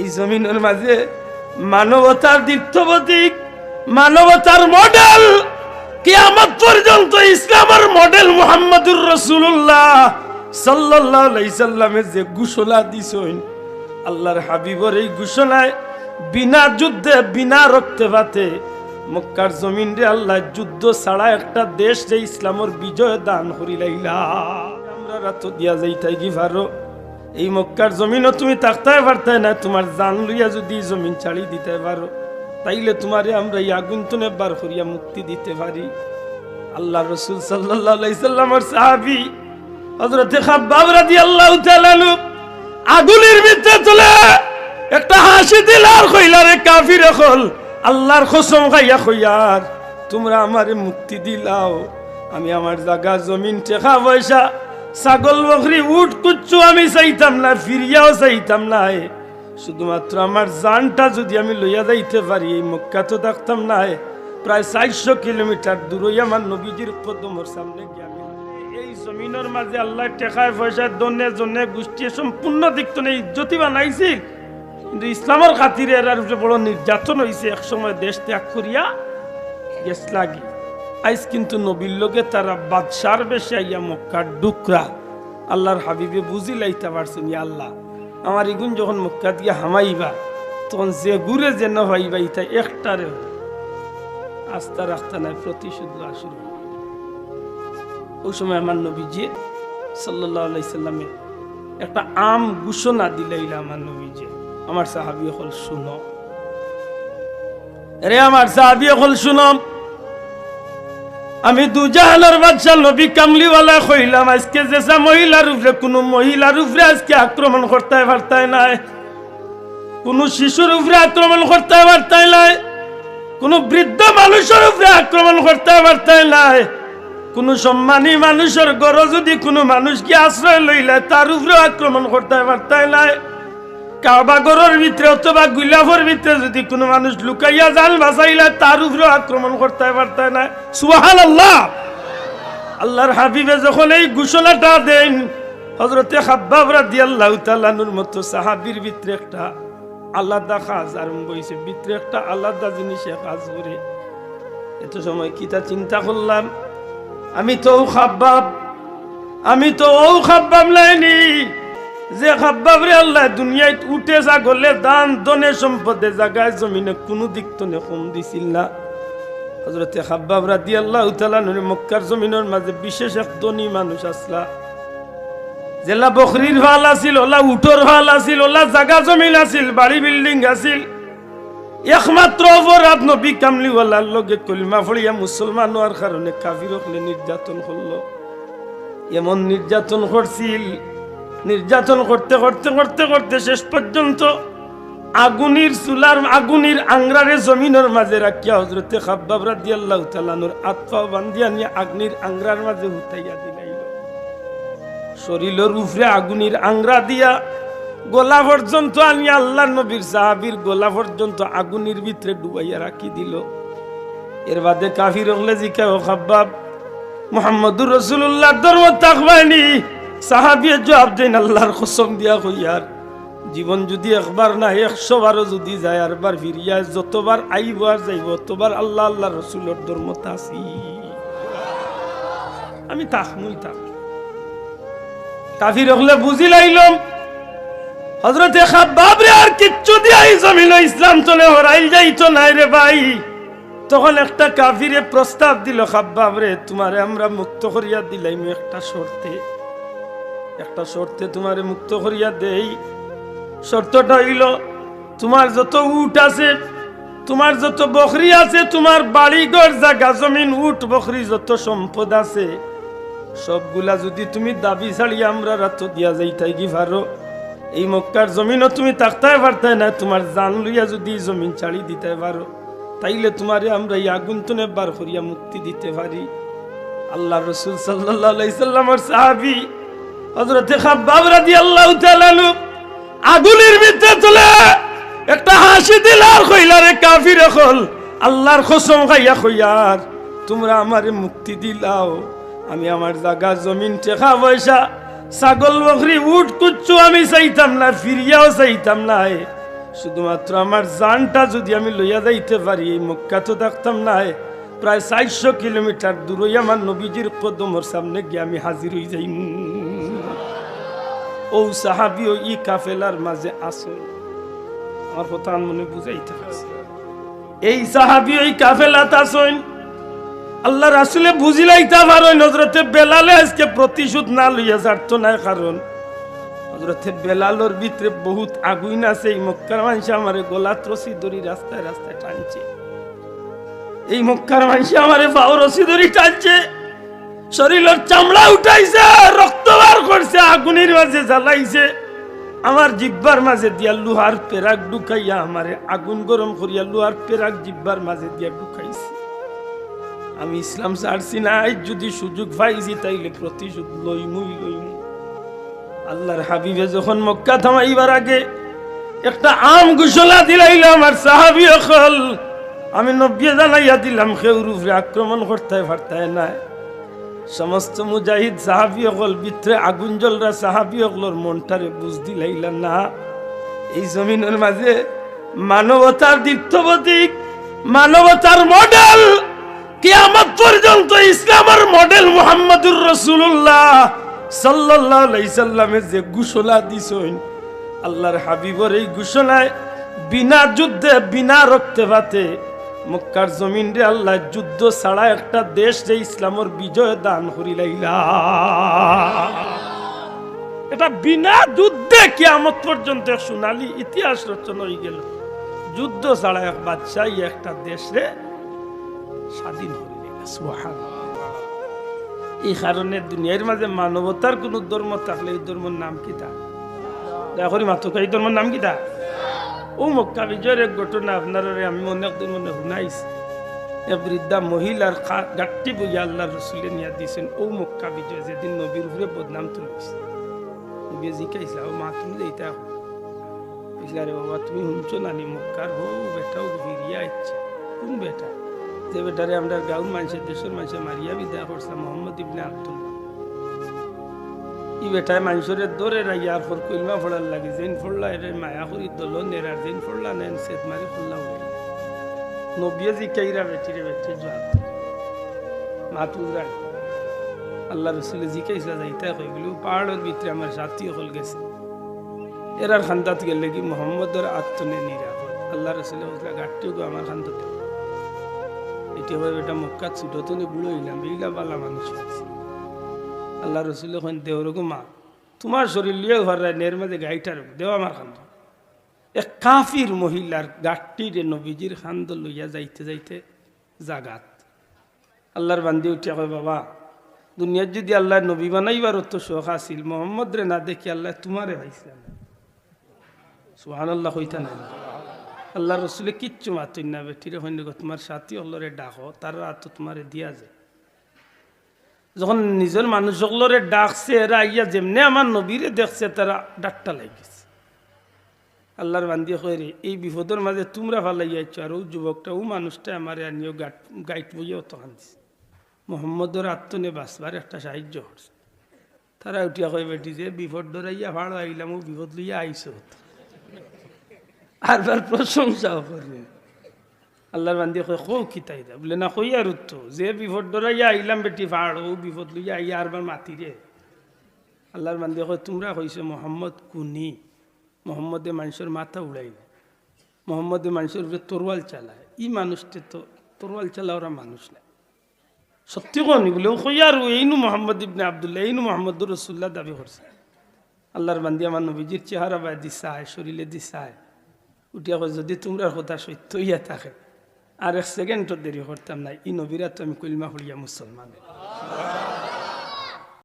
এই জমিনের মাঝে মানবতার দীর্থবতিক মানবতার মডেল কি কিয়ামত পর্যন্ত ইসলামের মডেল মুহাম্মদুর রসুল্লাহ সাল্লামের যে ঘোষণা দিছেন, আল্লাহর হাবিবর এই ঘোষণায় বিনা যুদ্ধে, বিনা রক্তপাতে মক্কার জমিন রে আল্লাহ যুদ্ধ ছাড়া একটা দেশ যে ইসলামের বিজয় দান করিলাইলা। আমরা রাত দিয়া যাইতাই কি পারো? এই মক্কার জমিনও তুমি তাকতাই পারতাই না, তোমার জান লইয়া যদি জমিন ছাড়ি দিতে পারো, তাইলে তোমারে আমরা এই আগুন তুনে বার করিয়া মুক্তি দিতে পারি। আল্লাহ রসুল সাল্লামের সাহাবী হযরতে খাব্বাব তাআলা আনহু আগুনের ভিতরে চলে একটা হাসি দিল আর কইলা রে কাফির হল আল্লাহর কসম খাইয়া কইয়ার, তোমরা আমারে মুক্তি দিলাও। আমি আমার জায়গা জমিন টেকা পয়সা ছাগল বকরি উঠ কুচ্ছু, আমি চাইতাম না, ফিরিয়াও চাইতাম না। শুধুমাত্র আমার জানটা যদি আমি লইয়া যাইতে পারি, এই মক্কা তো দেখতাম না। প্রায় চারশো কিলোমিটার দূরই আমার নবীজির কদমর সামনে গিয়ে আমি এই জমিনের মাঝে আল্লাহ টেকায় পয়সা দনে জনে গোষ্ঠী সম্পূর্ণ দিকত নেই ইজ্জতি বানাইছিল কিন্তু ইসলামের খাতিরে উপরে বড় নির্যাতন হয়েছে একসময় দেশ ত্যাগ করিয়া গেছ লাগি আইস কিন্তু নবীর লোকে তারা বাদশার বেশে আইয়া মক্কার ডুকরা। আল্লাহর হাবিবে বুঝি লাইতে পারছেন, ইয়া আল্লাহ, আমার ইগুন যখন মক্কা দিয়ে হামাইবা, তখন যে ঘুরে যে নভাইবা ইতা একটারে আস্থা রাখতে নাই, প্রতিশোধ হবে। ওই সময় আমার নবীজি সাল্লাহ সাল্লামে একটা আম ঘোষণা দিলাইল আমার নবীজি, আমার সাহাবি হল, শুনো। রে আমার সাহাবি হল, শুনো। আমি দুজাহানের বাদশা নবী কামলিওয়ালা কইলাম আজকে যেসা মহিলার উপরে কোনো মহিলার উপরে আজকে আক্রমণ করতে পারতাই নাই। কোন শিশুর উপরে আক্রমণ করতে পারতাই নাই। কোন বৃদ্ধ মানুষের উপরে আক্রমণ করতে পারতাই নাই। কোন সম্মানী মানুষের গড় যদি কোনো মানুষকে আশ্রয় লইলে তার উপরে আক্রমণ করতে পারতাই নাই। কাবা গড়ের ভিতরে অথবা গুলাফের ভিতরে যদি কোনো মানুষ লুকাইয়া যান, বাঁচাইলে তার উপরে আক্রমণ করতে পারতাই না। সুহান আল্লাহ আল্লাহর হাবিবে যখন এই ঘোষণাটা দেন হজরতে হাব্বাব রাদি আল্লাহ তালানুর মতো সাহাবির ভিতরে একটা আলাদা কাজ আরম্ভ হয়েছে ভিতরে একটা আলাদা জিনিসে কাজ করে। এত সময় কিতা চিন্তা করলাম? আমি তো খাব্বাব, আমি তো ও খাব্বাব লাইনি। যে খাব্বাব রে আল্লাহ, দুনিয়ায় উঠে যা গলে দান দনে সম্পদে জাগায় জমিনে কোনো দিক তনে কম দিছিল না। হজরতে খাব্বাব রাদি আল্লাহ তালানুর মক্কার জমিনের মাঝে বিশেষ এক ধনী মানুষ আসলা। জেলা বকরির ভালো আছিল, ওলা উঠোর ভালো আছিল, ওলা জাগা জমিন আছিল, বাড়ি বিল্ডিং আছিল। একমাত্র অপরাধ নবী কামলিওয়ালার লগে কলিমা ফড়িয়া মুসলমান হওয়ার কারণে হলে নির্যাতন করল। এমন নির্যাতন করছিল নির্যাতন করতে করতে করতে করতে শেষ পর্যন্ত আগুনির চুলার, আগুনির আংরারে জমিনের মাঝে রাখিয়া হজরতে খাব্বাব রাদি আল্লাহ তালানুর আত্মা বান্ধিয়া নিয়ে আগ্নির আংরার মাঝে উঠাইয়া দিলাইল। শরীরের উপরে আগুনির আংরা দিয়া গোলা পর্যন্ত আমি আল্লাহ নবীর সাহাবির গোলা পর্যন্ত আগুনের ভিতরে ডুবাইয়া রাখি দিল। এর বাদে কাফির হলে জিকা ও খাব্বাব, মোহাম্মদুর রসুল্লাহ ধর্ম তাকবানি সাহাবিয়ে জবাব দেন, আল্লাহর কসম দিয়া কইয়ার জীবন যদি একবার না, একশো বারও যদি যায়, আর বার ফিরিয়া যতবার আইব আর যাইব ততবার আল্লাহ আল্লাহ রসুলের ধর্ম তাসি আমি তাক মুই তাক কাফির হলে বুঝি লাইলাম হজরতে খাব্বাব রে আর কিচ্ছু এই জমিন ইসলাম চলে হরাইল যাইতো নাই রে ভাই। তখন একটা কাফিরে প্রস্তাব দিল, খাব্বাব রে, তোমারে আমরা মুক্ত করিয়া দিলাম একটা শর্তে। একটা শর্তে তোমারে মুক্ত করিয়া দেই। শর্তটা হইল, তোমার যত উট আছে, তোমার যত বকরি আছে, তোমার বাড়িঘর জাগা জমিন, উট, বকরি, যত সম্পদ আছে, সবগুলা যদি তুমি দাবি ছাড়ি আমরা রাত দিয়া যাইতাই কি পারো? এই মক্কার জমিনও তুমি তাকতাই পারতাই না, তোমার জান লইয়া যদি জমিন ছাড়ি দিতে পারো, তাইলে তোমারে আমরা এই আগুন তুনে বার করিয়া মুক্তি দিতে পারি। আল্লাহ রসুল সাল্লামের সাহাবি হজরতে খাব্বাব তাআলা আনহু আগুনের ভিতরে চলে একটা হাসি দিল আর কইলা, রে কাফির হল আল্লাহর কসম খাইয়া কইয়ার তোমরা আমারে মুক্তি দিলাও। আমি আমার জায়গা জমিন টেকা পয়সা, ছাগল বকরি উঠ কুচ্ছু আমি চাইতাম না, ফিরিয়াও চাইতাম না। শুধুমাত্র আমার জানটা যদি আমি লইয়া যাইতে পারি, মক্কা তো থাকতাম না প্রায় চারশো কিলোমিটার দূরই আমার নবীজির কদমর সামনে গিয়ে আমি হাজির হয়ে যাই ও সাহাবি ও ই কাফেলার মাঝে আসল আমার কথা মনে বুঝাইতে পারছি এই সাহাবি ওই কাফেলাত আসইন আল্লাহ রাসুলে বুঝিলাইতে পারো নজরতে বেলালে আজকে প্রতিশোধ না লইয়া যারত না, কারণ হজরতে বেলালোর ভিতরে বহুত আগুন আছে। এই মক্কার মানুষ আমার গোলাত রসি দড়ি রাস্তায় রাস্তায় টানছে। এই মক্কার মানুষ আমার বাউ রসি দড়ি টানছে। শরীরের চামড়া উঠাইছে, রক্ত বার করছে, আগুনের মাঝে জ্বালাইছে। আমার জিব্বার মাঝে দিয়া লোহার পেরাক ঢুকাইয়া আমারে আগুন গরম করিয়া লোহার পেরাক জিব্বার মাঝে দিয়া ঢুকাইছে। আমি ইসলাম ছাড়ছি না যদি সুযোগ পাইছি তাইলে প্রতিশোধ লইমুই লইমু আল্লাহর হাবিবে যখন মক্কা থামাইবার আগে একটা আম ঘোষণা দিলাইল আমার সাহাবি অকল। আমি নব্বই জানাইয়া দিলাম খেউর উপরে আক্রমণ করতে পারতায় না। সমস্ত মুজাহিদ সাহাবি অকল ভিতরে আগুন জলরা সাহাবি অকলর মনটারে বুঝ দিলাইলা না। এই জমিনের মাঝে মানবতার দীপ্তবতিক মানবতার মডেল, কিয়ামত পর্যন্ত ইসলামের মডেল মুহাম্মদুর রসুল্লাহ সাল্লামের যে ঘোষণা দিছেন, আল্লাহর হাবিবর এই ঘোষণায় বিনা যুদ্ধে, বিনা রক্তপাতে মক্কার জমিন রে আল্লাহ যুদ্ধ ছাড়া একটা দেশ যে ইসলামের বিজয় দান করিলাইলা এটা বিনা যুদ্ধে কিয়ামত পর্যন্ত সোনালী ইতিহাস রচনা হয়ে গেল। যুদ্ধ ছাড়া এক বাদশাহ একটা দেশ রে স্বাধীন সুবহানাল্লাহ। এই কারণে দুনিয়ার মাঝে মানবতার কোনো ধর্ম থাকলে এই ধর্মের নাম কি তা? দেখো মাত্র এই ধর্মের নাম কি তা? ও মক্কা বিজয়ের এক ঘটনা আপনার আমি মনে একদিন মনে শুনাইছি। এক বৃদ্ধা মহিলার গাঠটি বইয়া আল্লাহ রসুলে নিয়ে দিয়েছেন ও মক্কা বিজয় যেদিন নবীর উপরে বদনাম তুলেছে। নবী ও মা, তুমি যাইতা বুঝলা বাবা, তুমি শুনছো না নানি মক্কার হো বেটাও ফিরিয়া ইচ্ছে কোন বেটা? যে বেটারে আমরা গাঁর মানুষের দেশের মানুষের মারিয়া বিদায় করছে মোহাম্মদ ইবনে আব্দুল্লাহ। ই বেটায় মানুষের দৌড়ে রাইয়ার পর কইলমা লাগে। যেন ফোড়লা, এর মায়া করি দল নেরার যেন ফোড়লা, নেন সেত মারি ফোড়লা হয়ে নবিয়ে জি কেইরা বেটিরে বেটি জোয়া মাতুরা আল্লাহ রসুলে জি কেইসা যাইতা কই, গেল পাহাড়ের ভিতরে আমার সাথী হল গেছে। এরার খান্দাত গেলে কি মোহাম্মদের আত্মনে নিরাপদ? আল্লাহ রসুলে বলছিল গাঠটিও আমার খান্দাতে এটি হবে বেটা মক্কা বুড়ো হইলাম এইলা বালা মানুষ আল্লাহ রসুল এখন দেওর মা। তোমার শরীর লিয়ে ঘর নের মাঝে গাইটার দেও আমার খান্দ এক কাফির মহিলার গাঠটিরে নবীজির খান্দ লইয়া যাইতে যাইতে জাগাত। আল্লাহর বান্দি উঠিয়া কয়, বাবা দুনিয়ার যদি আল্লাহ নবী বানাইবার তো শোক আসিল মোহাম্মদ রে না দেখি আল্লাহ তোমারে ভাইছিলাম সুহান আল্লাহ হইতা নাই। আল্লাহ রসুলে কিচ্ছু মাতুই না বেটিরে, হইনি তোমার সাথী হলরে ডাকো, তার রাত তোমারে দিয়া যায়। যখন নিজের মানুষ সকলরে ডাকছে, এরা ইয়া যেমনি আমার নবীরে দেখছে, তারা ডাকটা লাগিছে। আল্লাহর বান্দিয়ে কয়ে এই বিপদের মাঝে তোমরা যাইছো আর ও যুবকটা, ও মানুষটা আমার আনিও গাট গাইট বইয়েও তখন দিছে মোহাম্মদর আত্মনে বাঁচবার একটা সাহায্য করছে। তারা উঠিয়া কয়ে, বেটি, যে বিপদ ধরাইয়া ভালো আইলাম, ও বিপদ লইয়া আইসো। আর বার প্রশংসাও করবে আল্লাহর বান্দি কয় কৌ কিতাই দা বলে, না কই আর তো যে বিপদ ডরাইয়া আইলাম বেটি, ফাড় ও বিপদ লইয়া আইয়া আরবার মাতি রে। আল্লাহর বান্দি কয়, তোমরা কইছে মোহাম্মদ কুনি? মোহাম্মদে মানুষের মাথা উড়াইলে মোহাম্মদে মানুষের উপরে তরোয়াল চালায়। ই মানুষটা তো, তরোয়াল চালা ওরা মানুষ না। সত্যি কনি বলে, ও কই আর এইনু মোহাম্মদ ইবনে আবদুল্লাহ এইনু মোহাম্মদুর রসুল্লাহ দাবি করছে। আল্লাহর বান্দি আমার নবীজির চেহারা বায় দিশায়, শরীরে দিশায়। উঠিয়া কয়, যদি তোমরা কথা সত্য ইয়া থাকে আর এক সেকেন্ডও দেরি করতাম না। ই নবীরা তো আমি কলিমা হলিয়া মুসলমান।